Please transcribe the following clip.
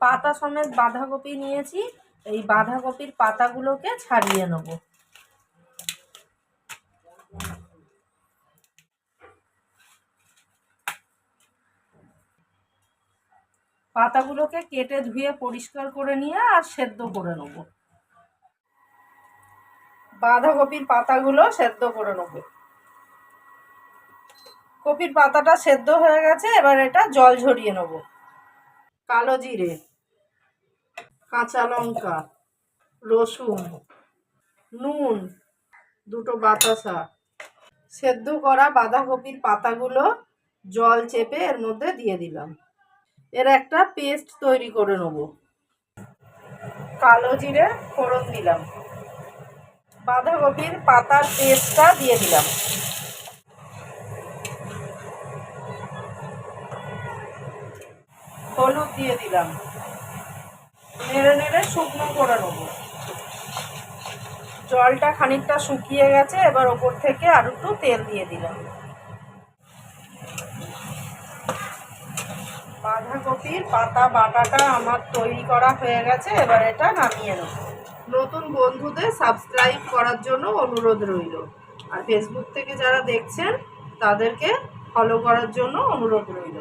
পাতা সমেত বাঁধাকপি নিয়েছি, এই বাঁধাকপির পাতাগুলোকে ছাড়িয়ে নেব। পাতাগুলোকে কেটে ধুয়ে পরিষ্কার করে নিয়ে আর সেদ্ধ করে নেব। বাঁধাকপির পাতাগুলো সেদ্ধ করে নেব। কপির পাতাটা সেদ্ধ হয়ে গেছে, এবার এটা জল ঝরিয়ে নেব। কালো জিরে। কাঁচা লঙ্কা, রসুন, নুন, দুটো বাতাসা। সেদ্ধ করা বাঁধাকপির পাতাগুলো জল চেপে এর মধ্যে দিয়ে দিলাম। এর একটা পেস্ট তৈরি করে নেব। কালো জিরে ফোড়ন দিলাম। বাঁধাকপির পাতার পেস্টটা দিয়ে দিলাম। হলুদ দিয়ে দিলাম। নেড়ে নেড়ে শুকনো করে নেব। জলটা খানিকটা শুকিয়ে গেছে, এবার ওপর থেকে আর একটু তেল দিয়ে দিলাম। বাঁধাকপির পাতা, বাটাটা আমার তৈরি করা হয়ে গেছে, এবার এটা নামিয়ে নেব। নতুন বন্ধুদের সাবস্ক্রাইব করার জন্য অনুরোধ রইল। আর ফেসবুক থেকে যারা দেখছেন, তাদেরকে ফলো করার জন্য অনুরোধ রইল।